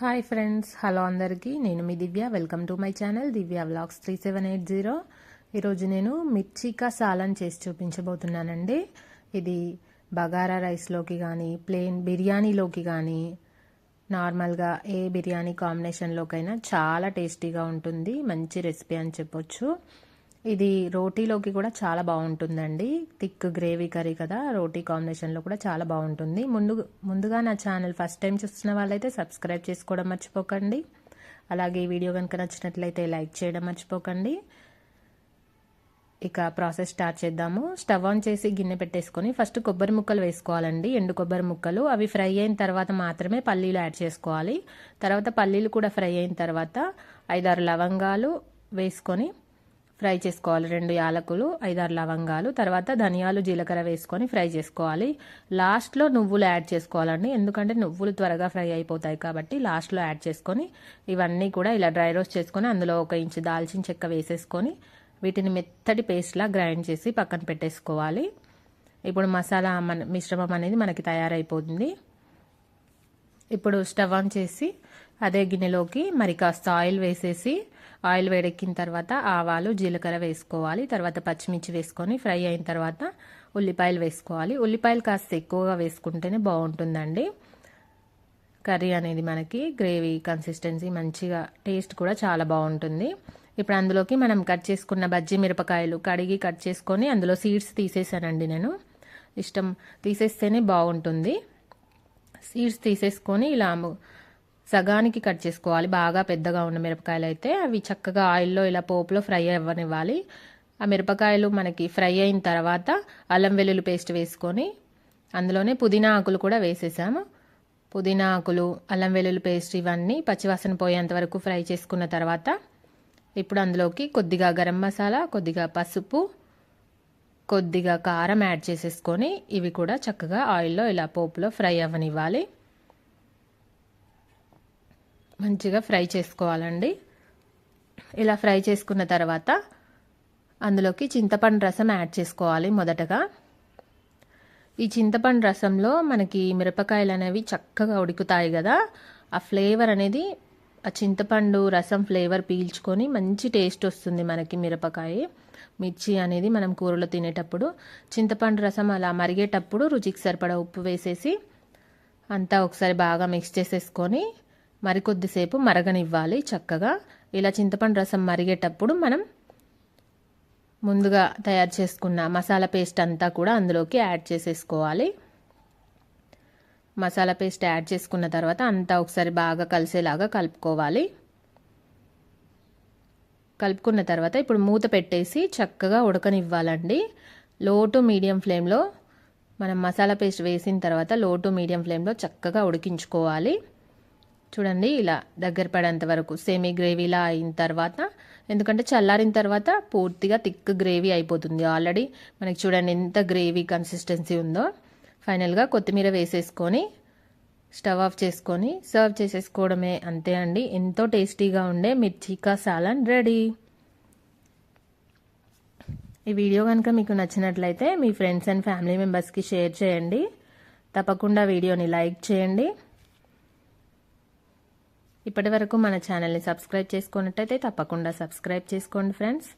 Hi friends hello అందరికీ. నేను మీ Divya. Welcome to my channel Divya vlogs three seven eight zero ఈరోజు నేను మిర్చికా సాలన్ చేసి చూపించబోతున్నానండి. ఇది బగారా రైస్లోకి కానీ ప్లెయిన్ బిర్యానీలోకి కానీ నార్మల్గా ఏ బిర్యానీ కాంబినేషన్లోకైనా చాలా టేస్టీగా ఉంటుంది. మంచి రెసిపీ అని చెప్పొచ్చు. ఇది రోటీలోకి కూడా చాలా బాగుంటుందండి. థిక్ గ్రేవీ కర్రీ కదా రోటీ కాంబినేషన్లో కూడా చాలా బాగుంటుంది. ముందు ముందుగా నా ఛానల్ ఫస్ట్ టైం చూస్తున్న వాళ్ళైతే సబ్స్క్రైబ్ చేసుకోవడం మర్చిపోకండి. అలాగే ఈ వీడియో కనుక నచ్చినట్లయితే లైక్ చేయడం మర్చిపోకండి. ఇక ప్రాసెస్ స్టార్ట్ చేద్దాము. స్టవ్ ఆన్ చేసి గిన్నె పెట్టేసుకొని ఫస్ట్ కొబ్బరి ముక్కలు వేసుకోవాలండి. ఎండు కొబ్బరి ముక్కలు. అవి ఫ్రై అయిన తర్వాత మాత్రమే పల్లీలు యాడ్ చేసుకోవాలి. తర్వాత పల్లీలు కూడా ఫ్రై అయిన తర్వాత ఐదారు లవంగాలు వేసుకొని ఫ్రై చేసుకోవాలి. రెండు యాలకులు ఐదారు లవంగాలు తర్వాత ధనియాలు జీలకర్ర వేసుకొని ఫ్రై చేసుకోవాలి. లాస్ట్లో నువ్వులు యాడ్ చేసుకోవాలండి. ఎందుకంటే నువ్వులు త్వరగా ఫ్రై అయిపోతాయి కాబట్టి లాస్ట్లో యాడ్ చేసుకొని ఇవన్నీ కూడా ఇలా డ్రై రోస్ట్ చేసుకొని అందులో ఒక ఇంచు దాల్చిన చెక్క వేసేసుకొని వీటిని మెత్తటి పేస్ట్లా గ్రైండ్ చేసి పక్కన పెట్టేసుకోవాలి. ఇప్పుడు మసాలా మన మిశ్రమం అనేది మనకి తయారైపోతుంది. ఇప్పుడు స్టవ్ ఆన్ చేసి అదే గిన్నెలోకి మరి కాస్త ఆయిల్ వేసేసి ఆయిల్ వేడెక్కిన తర్వాత ఆవాలు జీలకర్ర వేసుకోవాలి. తర్వాత పచ్చిమిర్చి వేసుకొని ఫ్రై అయిన తర్వాత ఉల్లిపాయలు వేసుకోవాలి. ఉల్లిపాయలు కాస్త ఎక్కువగా వేసుకుంటేనే బాగుంటుందండి. కర్రీ అనేది మనకి గ్రేవీ కన్సిస్టెన్సీ మంచిగా టేస్ట్ కూడా చాలా బాగుంటుంది. ఇప్పుడు అందులోకి మనం కట్ చేసుకున్న బజ్జీ మిరపకాయలు కడిగి కట్ చేసుకొని అందులో సీడ్స్ తీసేసానండి నేను. ఇష్టం తీసేస్తేనే బాగుంటుంది. సీడ్స్ తీసేసుకొని ఇలా సగానికి కట్ చేసుకోవాలి. బాగా పెద్దగా ఉన్న మిరపకాయలు అయితే అవి చక్కగా ఆయిల్లో ఇలా పోపులో ఫ్రై అవ్వనివ్వాలి. ఆ మిరపకాయలు మనకి ఫ్రై అయిన తర్వాత అల్లం వెల్లుల్లి పేస్ట్ వేసుకొని అందులోనే పుదీనా ఆకులు కూడా వేసేసాము. పుదీనా ఆకులు అల్లం వెల్లుల్లి పేస్ట్ ఇవన్నీ పచ్చివాసన పోయేంత వరకు ఫ్రై చేసుకున్న తర్వాత ఇప్పుడు అందులోకి కొద్దిగా గరం మసాలా కొద్దిగా పసుపు కొద్దిగా కారం యాడ్ చేసేసుకొని ఇవి కూడా చక్కగా ఆయిల్లో ఇలా పోపులో ఫ్రై అవ్వనివ్వాలి. మంచిగా ఫ్రై చేసుకోవాలండి. ఇలా ఫ్రై చేసుకున్న తర్వాత అందులోకి చింతపండు రసం యాడ్ చేసుకోవాలి మొదటగా. ఈ చింతపండు రసంలో మనకి మిరపకాయలు అనేవి చక్కగా ఉడుకుతాయి కదా. ఆ ఫ్లేవర్ అనేది ఆ చింతపండు రసం ఫ్లేవర్ పీల్చుకొని మంచి టేస్ట్ వస్తుంది మనకి మిరపకాయ. మిర్చి అనేది మనం కూరలో తినేటప్పుడు చింతపండు రసం అలా మరిగేటప్పుడు రుచికి సరిపడా ఉప్పు వేసేసి అంతా ఒకసారి బాగా మిక్స్ చేసేసుకొని మరికొద్దిసేపు మరగనివ్వాలి చక్కగా. ఇలా చింతపండు రసం మరిగేటప్పుడు మనం ముందుగా తయారు చేసుకున్న మసాలా పేస్ట్ అంతా కూడా అందులోకి యాడ్ చేసేసుకోవాలి. మసాలా పేస్ట్ యాడ్ చేసుకున్న తర్వాత అంతా ఒకసారి బాగా కలిసేలాగా కలుపుకోవాలి. కలుపుకున్న తర్వాత ఇప్పుడు మూత పెట్టేసి చక్కగా ఉడకనివ్వాలండి. లో టు మీడియం ఫ్లేమ్లో మనం మసాలా పేస్ట్ వేసిన తర్వాత లో టు మీడియం ఫ్లేమ్లో చక్కగా ఉడికించుకోవాలి. చూడండి ఇలా దగ్గర పడేంత వరకు సేమీ గ్రేవీలా అయిన తర్వాత ఎందుకంటే చల్లారిన తర్వాత పూర్తిగా థిక్ గ్రేవీ అయిపోతుంది ఆల్రెడీ మనకి చూడండి ఎంత గ్రేవీ కన్సిస్టెన్సీ ఉందో. ఫైనల్గా కొత్తిమీర వేసేసుకొని స్టవ్ ఆఫ్ చేసుకొని సర్వ్ చేసేసుకోవడమే అంతే అండి. ఎంతో టేస్టీగా ఉండే మిర్చికా సాలన్ రెడీ. ఈ వీడియో కనుక మీకు నచ్చినట్లయితే మీ ఫ్రెండ్స్ అండ్ ఫ్యామిలీ మెంబర్స్కి షేర్ చేయండి. తప్పకుండా వీడియోని లైక్ చేయండి. ఇప్పటి వరకు మన ఛానల్ని సబ్స్క్రైబ్ చేసుకున్నట్టయితే తప్పకుండా సబ్స్క్రైబ్ చేసుకోండి ఫ్రెండ్స్.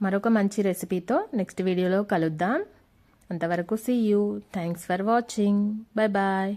మరొక మంచి రెసిపీతో నెక్స్ట్ వీడియోలో కలుద్దాం. అంతవరకు see you thanks for watching bye bye